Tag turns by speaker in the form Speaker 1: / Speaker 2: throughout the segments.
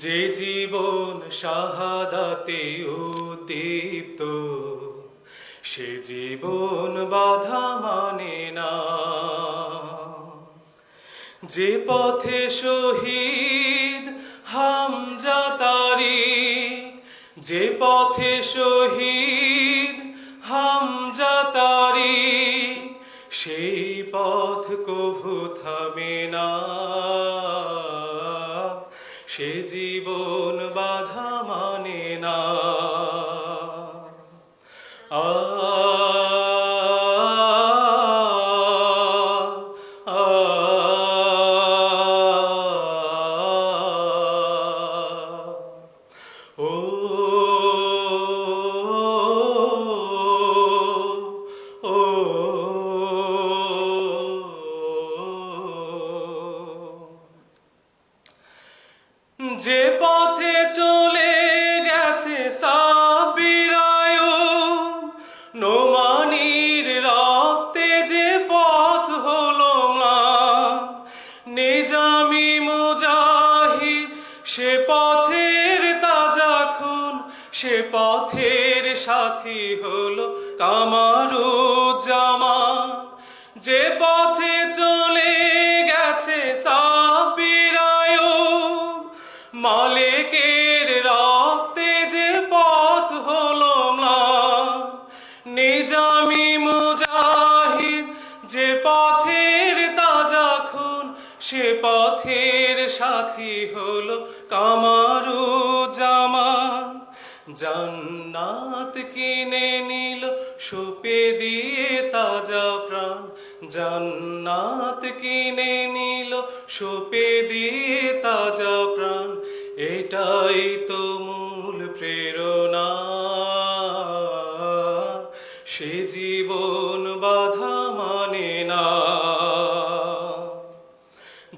Speaker 1: যে জীবন শাহাদাতে উদ্দীপ্ত, সে জীবন বাধা মানে না। যে পথে শহীদ হামজা তারিক যে পথে শহীদ হামজা তারিক সেই পথ কভু থামে না। সে যে পথে চলে গেছে সাবিরায় নোমানির রক্তে যে পথ হলো ম্লান নিজামি মুজাহিদ সে পথের তাজা খুন, সে পথের সাথী হলো কামারুজ্জামান। যে পথে চলে গেছে সাবিরায় যে পথের তাজা খুন, সে পথের সাথী হলো কামারু জামান জান্নাত কিনে নিল, সুপে দিয়ে তাজা প্রাণ। জান্নাত কিনে নিল, সুপে দিয়ে তাজা প্রাণ। এটাই তো মূল প্রেরণা।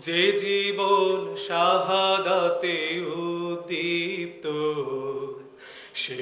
Speaker 1: যে জীবন শাহাদাতে উদ্দীপ্ত সে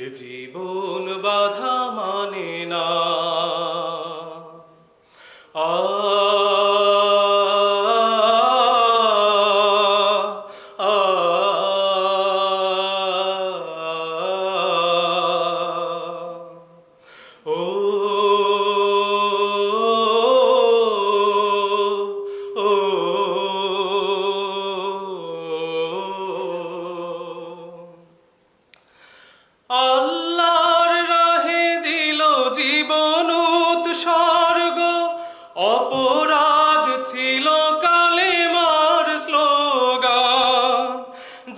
Speaker 1: অপরাধ ছিল কালেমার স্লোগান।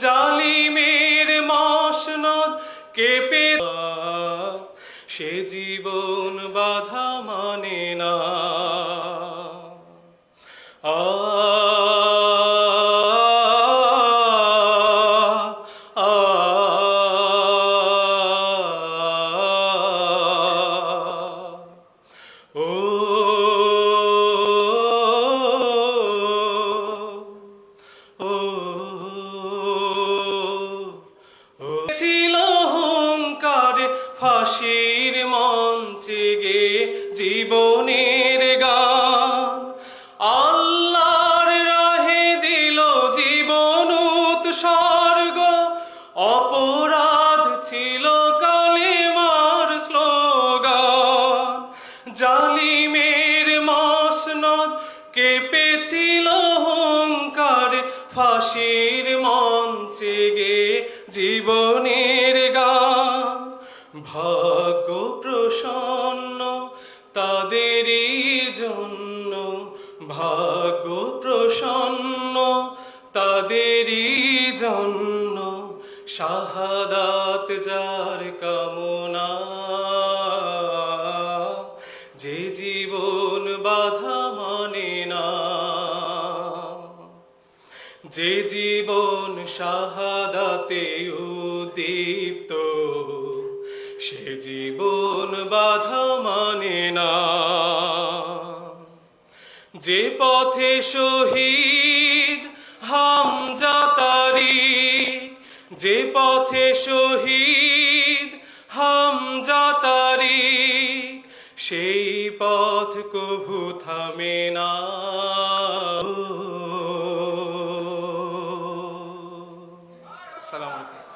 Speaker 1: জালিমের মসনদ কেঁপে সে জীবন বাধা মানে না। ফাঁসির মঞ্চে গে জীবনের গান। আল্লাহর রাহে দিল জীবন উৎসর্গ। অপরাধ ছিল কালিমার স্লোগান। জালিমের মসনদ কেঁপেছিল হুঙ্কারে। ফাঁসির মঞ্চে গে জীবনের গান ভাগ্য প্রসন্ন তাদেরই জন্য ভাগ্য প্রসন্ন তাদেরই জন্য শাহাদাত যার কামনা। যে জীবন বাধা মানে না, যে জীবন শাহাদাতে উদ্দীপ্ত সে জীবন বাধা মানে না। যে পথে শহীদ হামজা তারিক যে পথে শহীদ হামজা তারিক সেই পথ কভু থামে না। সালাম আলাইকুম।